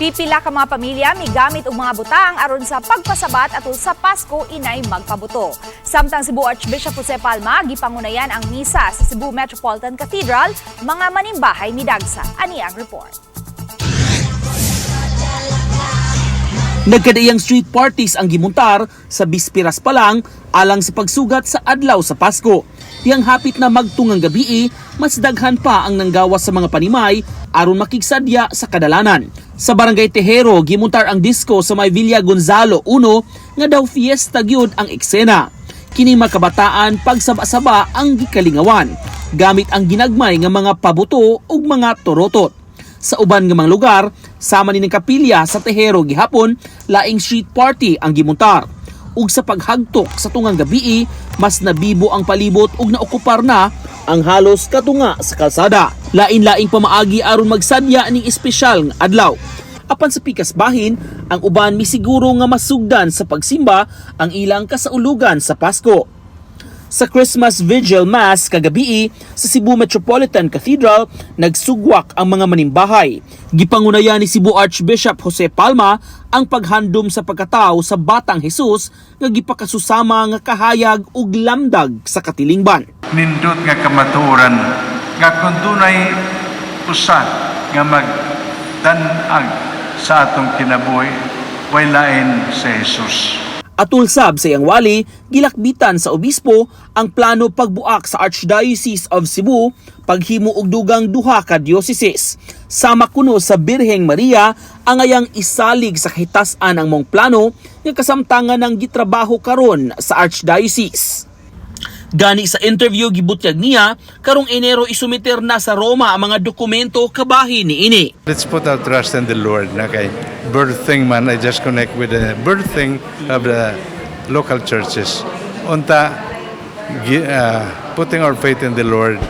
Pipila ka mga pamilya mi gamit og mga butang aron sa pagpasabat atul sa Pasko inay magpabuto. Samtang Cebu Archbishop Jose Palma gipangunayan ang misa sa Cebu Metropolitan Cathedral, mga manimbahay midagsa. Ani ang report. Nagkadaiyang street parties ang gimuntar sa bispiras pa lang alang sa pagsugat sa adlaw sa Pasko. Tiyang hapit na magtungang gabi, mas daghan pa ang nanggawas sa mga panimay aron makigsadya sa kadalanan. Sa barangay Tejero, gimuntar ang disco sa may Villa Gonzalo 1 nga daw fiesta gyud ang eksena. Kini makabataan pagsaba-saba ang gikalingawan gamit ang ginagmay nga mga pabuto ug mga torotot. Sa uban nga mga lugar, sama ni ng kapilya sa Tejero gihapon, laing street party ang gimuntar. Ug sa paghagtok sa tungang gabi, mas nabibo ang palibot ug naokupar na ang halos katunga sa kalsada. Lain-laing pamaagi aron magsadya ning espesyal nga adlaw. Apan sa pikas bahin, ang uban misiguro nga masugdan sa pagsimba ang ilang kasaulugan sa Pasko. Sa Christmas Vigil Mass kagabi sa Cebu Metropolitan Cathedral, nagsugwak ang mga manimbahay. Gipangunayan ni Cebu Archbishop Jose Palma ang paghandom sa pagkatao sa Batang Jesus nga gipakasusama nga kahayag ug lamdag sa katilingban. nindot nga kamatuoran nga kung dunay usa nga magdanag sa atong kinabuhi way lain sa Jesus. Atul sab sa iyang wali, gilakbitan sa obispo ang plano pagbuak sa Archdiocese of Cebu paghimo og dugang duha ka diocese. Sama kuno sa Birheng Maria ang ayang isalig sa kahitasan ang mong plano nga kasamtangan ng gitrabaho karon sa Archdiocese. Gani sa interview gibutyag niya, karong Enero isumiter na sa Roma ang mga dokumento kabahin ni ini. Let's put our trust in the Lord. Na kay birthing man, I just connect with the birthing of the local churches. Unta, uh, putting our faith in the Lord,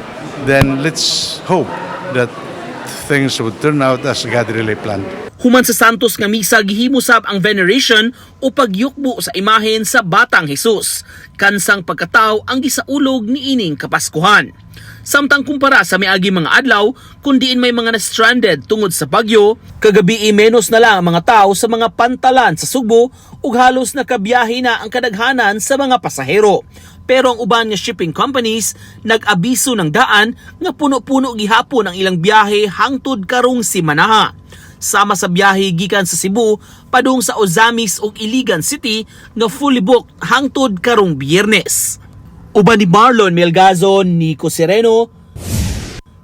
then let's hope that things would turn out as God really planned. Human sa Santos nga misa gihimusab ang veneration o pagyukbo sa imahen sa Batang Jesus. Kansang pagkataw ang gisaulog ni ining kapaskuhan. Samtang kumpara sa miagi mga adlaw, kundiin may mga na-stranded tungod sa bagyo, kagabi i menos na lang ang mga tao sa mga pantalan sa Sugbo ug halos nakabiyahe na ang kadaghanan sa mga pasahero. Pero ang uban nga shipping companies nag-abiso ng daan nga puno-puno gihapon ang ilang biyahe hangtod karong simanaha sama sa biyahe gikan sa Cebu padung sa Ozamis ug Iligan City nga fully booked hangtod karong Biyernes. Uban ni Marlon Melgazo, Nico Sereno,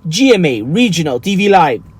GMA Regional TV Live.